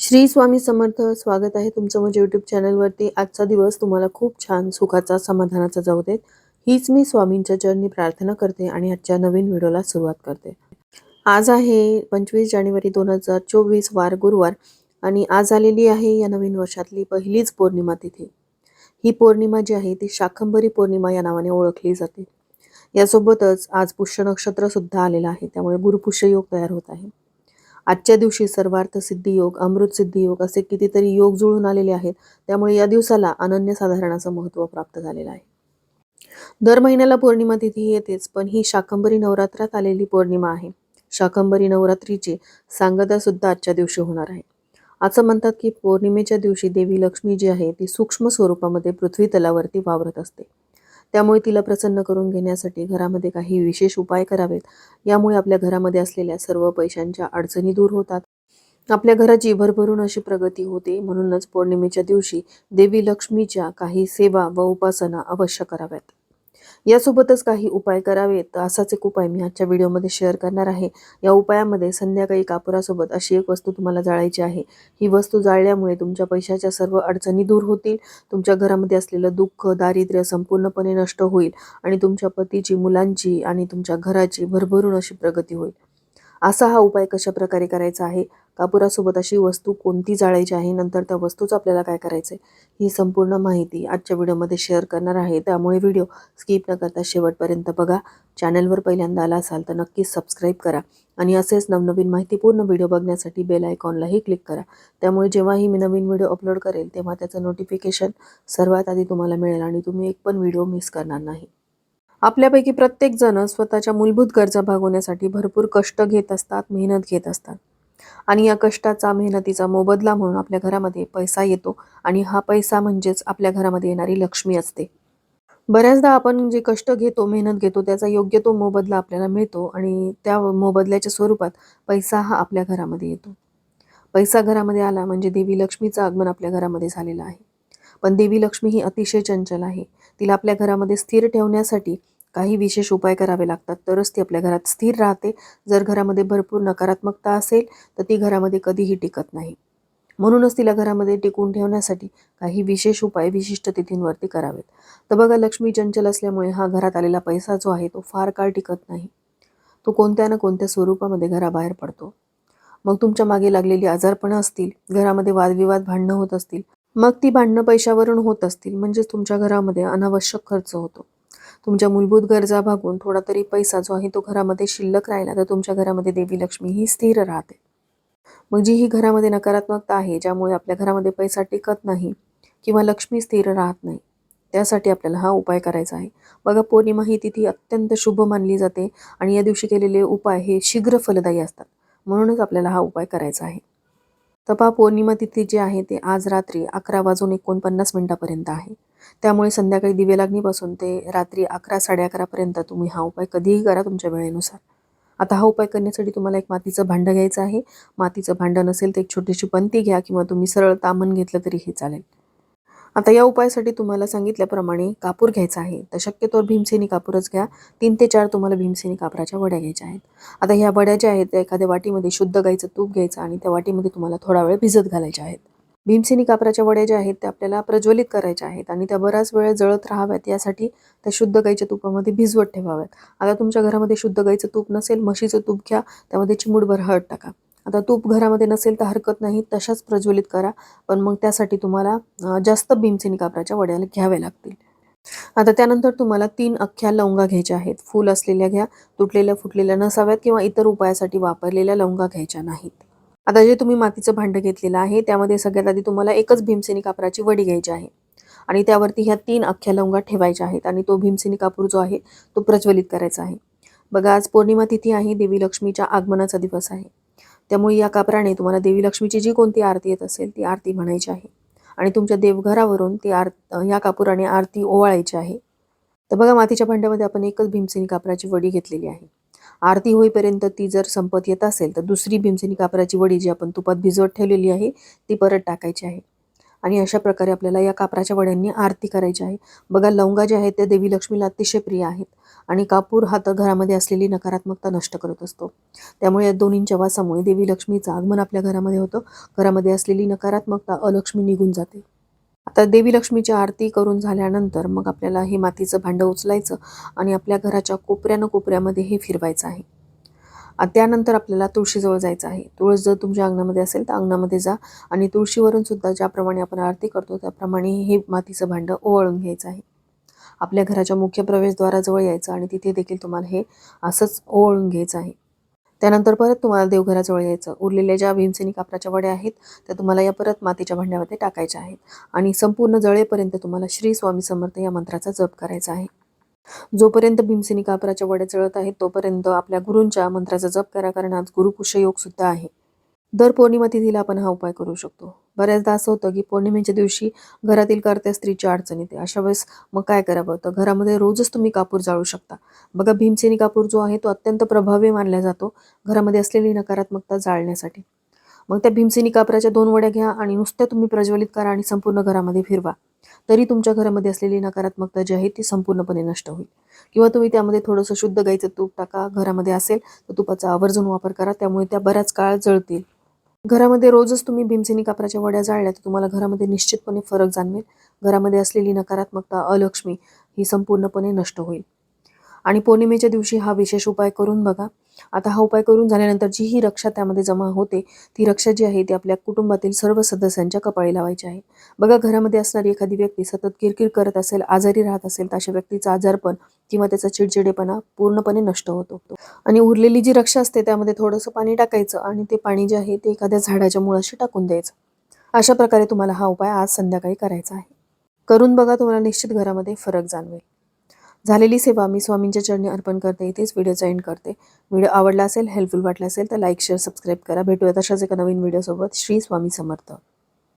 श्री स्वामी समर्थ स्वागत आहे तुमचं माझ्या यूट्यूब चॅनलवरती आजचा दिवस तुम्हाला खूप छान सुखाचा समाधानाचा जाऊ देत. हीच मी स्वामींच्या चरणी प्रार्थना करते आणि आजच्या नवीन व्हिडिओला सुरुवात करते. आज आहे पंचवीस जानेवारी दोन हजार चोवीस वार गुरुवार. आणि आज आलेली आहे या नवीन वर्षातली पहिलीच पौर्णिमा तिथी. ही पौर्णिमा जी आहे ती शाकंभरी पौर्णिमा या नावाने ओळखली जाते. यासोबतच आज पुष्य नक्षत्र सुद्धा आलेलं आहे त्यामुळे गुरुपुष्य योग तयार होत आहे. आजच्या दिवशी सर्वार्थ सिद्धी योग अमृत सिद्धी योग असे कितीतरी योग जुळून आलेले आहेत. त्यामुळे या दिवसाला अनन्यसाधारणाचं महत्त्व प्राप्त झालेलं आहे. दर महिन्याला पौर्णिमा तिथी येतेच पण ही शाकंभरी नवरात्रात आलेली पौर्णिमा आहे. शाकंभरी नवरात्रीची सांगता सुद्धा आजच्या दिवशी होणार आहे. असं म्हणतात की पौर्णिमेच्या दिवशी देवी लक्ष्मी जी आहे ती सूक्ष्म स्वरूपामध्ये पृथ्वी तलावरती वावरत असते. त्यामुळे तिला प्रसन्न करून घेण्यासाठी घरामध्ये काही विशेष उपाय करावेत. यामुळे आपल्या घरामध्ये असलेल्या सर्व पैशांच्या अडचणी दूर होतात. आपल्या घराची भरभरून अशी प्रगती होते म्हणूनच पौर्णिमेच्या दिवशी देवी लक्ष्मीच्या काही सेवा व उपासना अवश्य कराव्यात. यासोबतच काही उपाय करावेत असाच एक उपाय मी आजच्या व्हिडिओमध्ये शेअर करणार आहे. या उपायामध्ये संध्याकाळी कापुरासोबत अशी एक वस्तू तुम्हाला जाळायची आहे. ही वस्तू जाळल्यामुळे तुमच्या पैशाच्या सर्व अडचणी दूर होतील तुमच्या घरामध्ये असलेलं दुःख दारिद्र्य संपूर्णपणे नष्ट होईल आणि तुमच्या पतीची मुलांची आणि तुमच्या घराची भरभरून अशी प्रगती होईल. असा हा उपाय कशा प्रकारे करायचा आहे? कापुरासोबत अशी वस्तू कोणती जाळायची आहे? नंतर त्या वस्तूचं आपल्याला काय करायचं आहे ही संपूर्ण माहिती आजच्या व्हिडिओमध्ये शेअर करणार आहे. त्यामुळे व्हिडिओ स्किप न करता शेवटपर्यंत बघा. चॅनलवर पहिल्यांदा आला असाल तर नक्कीच सबस्क्राईब करा आणि असेच नवनवीन माहितीपूर्ण व्हिडिओ बघण्यासाठी बेल आयकॉनलाही क्लिक करा. त्यामुळे जेव्हाही मी नवीन व्हिडिओ अपलोड करेल तेव्हा त्याचं नोटिफिकेशन सर्वात आधी तुम्हाला मिळेल आणि तुम्ही एक पण व्हिडिओ मिस करणार नाही. आपल्यापैकी प्रत्येक जण स्वतःच्या मूलभूत गरजा भागवण्यासाठी भरपूर कष्ट घेत असतात मेहनत घेत असतात. आणि या कष्टाचा मेहनतीचा मोबदला म्हणून आपल्या घरामध्ये पैसा येतो आणि हा पैसा म्हणजेच आपल्या घरामध्ये येणारी लक्ष्मी असते. बऱ्याचदा आपण जे कष्ट घेतो मेहनत घेतो त्याचा योग्य तो मोबदला आपल्याला मिळतो आणि त्या मोबदल्याच्या स्वरूपात पैसा हा आपल्या घरामध्ये येतो. पैसा घरामध्ये आला म्हणजे देवी लक्ष्मीचं आगमन आपल्या घरामध्ये झालेलं आहे. पण देवी लक्ष्मी ही अतिशय चंचल आहे. तिला आपल्या घरामध्ये स्थिर ठेवण्यासाठी काही विशेष उपाय करावे लागतात. तरच ती आपल्या घरात स्थिर राहते. जर घरामध्ये भरपूर नकारात्मकता असेल तर ती घरामध्ये कधीही टिकत नाही. म्हणूनच तिला घरामध्ये टिकून ठेवण्यासाठी काही विशेष उपाय विशिष्ट तिथींवरती करावेत. तर बघा लक्ष्मी चंचल असल्यामुळे हा घरात आलेला पैसा जो आहे तो फार काळ टिकत नाही. तो कोणत्या ना कोणत्या स्वरूपामध्ये घराबाहेर पडतो. मग तुमच्या मागे लागलेली आजारपणं असतील घरामध्ये वादविवाद भांडणं होत असतील मग ती भांडणं पैशावरून होत असतील म्हणजेच तुमच्या घरामध्ये अनावश्यक खर्च होतो. तुमच्या मूलभूत गरजा भागून थोडा तरी पैसा जो आहे तो घरामध्ये शिल्लक राहिला तर तुमच्या घरामध्ये देवी लक्ष्मी ही स्थिर राहते. मग जी ही घरामध्ये नकारात्मकता आहे ज्यामुळे आपल्या घरामध्ये पैसा टिकत नाही किंवा लक्ष्मी स्थिर राहत नाही. त्यासाठी आपल्याला हा उपाय करायचा आहे. बघा पौर्णिमा ही तिथी अत्यंत शुभ मानली जाते आणि या दिवशी केलेले उपाय हे शीघ्र फलदायी असतात. म्हणूनच आपल्याला हा उपाय करायचा आहे. तपा पौर्णिमा तिथी जी आहे ते आज रात्री अकरा वाजून एकोणपन्नास मिनिटापर्यंत आहे. त्यामुळे संध्याकाळी दिवे लागणीपासून ते रात्री अकरा साडे अकरापर्यंत तुम्ही हा उपाय कधीही करा तुमच्या वेळेनुसार. आता हा उपाय करण्यासाठी तुम्हाला एक मातीचं भांडं घ्यायचं आहे. मातीचं भांडं नसेल तर एक छोटीशी पंती घ्या किंवा तुम्ही सरळ तामण घेतलं तरीही चालेल. आता या उपायासाठी तुम्हाला सांगितल्याप्रमाणे कापूर घ्यायचा आहे. तर शक्यतोवर भीमसेनी कापूरच घ्या. तीन ते चार तुम्हाला भीमसेनी कापराच्या वड्या घ्यायच्या आहेत. आता ह्या वड्या ज्या आहेत त्या एखाद्या वाटीमध्ये शुद्ध गाईचं तूप घ्यायचं आणि त्या वाटीमध्ये तुम्हाला थोडा वेळ भिजत घालायच्या आहेत. भीमसेनी कापराच्या वड्या ज्या आहेत त्या आपल्याला प्रज्वलित करायच्या आहेत आणि त्या बराच वेळ जळत राहाव्यात. यासाठी त्या शुद्ध गाईच्या तुपामध्ये भिजवत ठेवाव्यात. आता तुमच्या घरामध्ये शुद्ध गाईचं तूप नसेल म्हशीचं तूप घ्या. त्यामध्ये चिमूटभर हळद टाका. आता तूप घरामध्ये नसेल तर हरकत नाही तशाच प्रज्वलित करा. पण मग त्यासाठी तुम्हाला जास्त भीमसेनी कापराच्या वड्याला घ्याव्या लागतील. आता त्यानंतर तुम्हाला तीन अख्ख्या लवंगा घ्यायच्या आहेत. फूल असलेल्या घ्या तुटलेल्या फुटलेल्या नसाव्यात किंवा इतर उपायासाठी वापरलेल्या लवंगा घ्यायच्या नाहीत. आता जे तुम्ही मातीचं भांडं घेतलेलं आहे त्यामध्ये सगळ्यात आधी तुम्हाला एकच भीमसेनी कापराची वडी घ्यायची आहे. आणि त्यावरती ह्या तीन अख्ख्या लवंगा ठेवायच्या आहेत आणि तो भीमसेनी कापूर जो आहे तो प्रज्वलित करायचा आहे. बघा आज पौर्णिमा तिथी आहे देवी लक्ष्मीच्या आगमनाचा दिवस आहे. त्यामुळे या कापराने तुम्हाला देवी लक्ष्मीची जी कोणती आरती येत असेल ती आरती म्हणायची आहे. आणि तुमच्या देवघरावरून ती आर या कापुराने आरती ओवाळायची आहे. तर बघा मातीच्या भांड्यामध्ये आपण एकच भीमसेनी कापराची वडी घेतलेली आहे. आरती होईपर्यंत ती जर संपत येत असेल तर दुसरी भीमसेनी कापराची वडी जी आपण तुपात भिजवत ठेवलेली आहे ती परत टाकायची आहे. आणि अशा प्रकारे आपल्याला या कापराच्या वड्यांनी आरती करायची आहे. बघा लवंगा ज्या आहेत त्या देवी लक्ष्मीला अतिशय प्रिय आहेत आणि कापूर हा तर घरामध्ये असलेली नकारात्मकता नष्ट करत असतो. त्यामुळे या दोन्हींच्या वासामुळे देवी लक्ष्मीचं आगमन आपल्या घरामध्ये होतं. घरामध्ये असलेली नकारात्मकता अलक्ष्मी निघून जाते. आता देवी लक्ष्मीची आरती करून झाल्यानंतर मग आपल्याला हे मातीचं भांडं उचलायचं आणि आपल्या घराच्या कोपऱ्यानं कोपऱ्यामध्ये हे फिरवायचं आहे. त्यानंतर आपल्याला तुळशीजवळ जायचं आहे. तुळस जर तुमच्या अंगणामध्ये असेल तर अंगणामध्ये जा आणि तुळशीवरून सुद्धा ज्याप्रमाणे आपण आरती करतो त्याप्रमाणे हे मातीचं भांडं ओवाळून घ्यायचं आहे. आपल्या घराच्या मुख्य प्रवेशद्वाराजवळ यायचं आणि तिथे देखील तुम्हाला हे असंच ओवाळून घ्यायचं आहे. त्यानंतर परत तुम्हाला देवघराजवळ यायचं. उरलेल्या ज्या भीमसेनी कापराच्या वड्या आहेत त्या तुम्हाला या परत मातीच्या भांड्यामध्ये टाकायच्या आहेत. आणि संपूर्ण जळेपर्यंत तुम्हाला श्री स्वामी समर्थ या मंत्राचा जप करायचा आहे. जोपर्यंत भीमसेनी कापराच्या वड्या चळत आहेत तोपर्यंत आपल्या गुरूंच्या मंत्राचा जप करा कारण आज गुरुपुष्य योग सुद्धा आहे. दर पौर्णिमा तिथीला आपण हा उपाय करू शकतो. बऱ्याचदा असं होतं की पौर्णिमेच्या दिवशी घरातील करत्या स्त्रीची अडचण येते. अशा वेळेस मग काय करावं? तर घरामध्ये रोजच तुम्ही कापूर जाळू शकता. बघा भीमसेनी कापूर जो आहे तो अत्यंत प्रभावी मानला जातो घरामध्ये असलेली नकारात्मकता जाळण्यासाठी. मग त्या भीमसेनी कापराच्या दोन वड्या घ्या आणि नुसत्या तुम्ही प्रज्वलित करा आणि संपूर्ण घरामध्ये फिरवा. तरी तुमच्या घरामध्ये असलेली नकारात्मकता जी आहे ती संपूर्णपणे नष्ट होईल. किंवा तुम्ही त्यामध्ये थोडंसं शुद्ध गाईचं तूप टाका घरामध्ये असेल तर तुपाचा आवर्जून वापर करा त्यामुळे त्या बऱ्याच काळ जळतील. घरामध्ये रोजच तुम्ही भीमसेनी कापराच्या वड्या जाळल्या तर तुम्हाला घरामध्ये निश्चितपणे फरक जाणवेल. घरामध्ये असलेली नकारात्मकता अलक्ष्मी ही संपूर्णपणे नष्ट होईल. आणि पौर्णिमेच्या दिवशी हा विशेष उपाय करून बघा. आता हा उपाय करून झाल्यानंतर जी ही रक्षा त्यामध्ये जमा होते ती रक्षा जी आहे ती आपल्या कुटुंबातील सर्व सदस्यांच्या कपाळी लावायची आहे. बघा घरामध्ये असणारी एखादी व्यक्ती सतत किरकिर करत असेल आजारी राहत असेल तर अशा व्यक्तीचा आजारपण किंवा त्याचा चिडचिडेपणा पूर्णपणे नष्ट होतो. आणि उरलेली जी रक्षा असते त्यामध्ये थोडंसं पाणी टाकायचं आणि ते पाणी जे आहे ते एखाद्या झाडाच्या मुळाशी टाकून द्यायचं. अशा प्रकारे तुम्हाला हा उपाय आज संध्याकाळी करायचा आहे. करून बघा तुम्हाला निश्चित घरामध्ये फरक जाणवेल. झालेली सेवा मी स्वामींच्या चरणी अर्पण करते इथेच व्हिडिओचा एंड करते. व्हिडिओ आवडला असेल हेल्पफुल वाटला असेल तर लाईक शेअर सबस्क्राईब करा. भेटूया तशाच एका नवीन व्हिडिओसोबत श्री स्वामी समर्थ.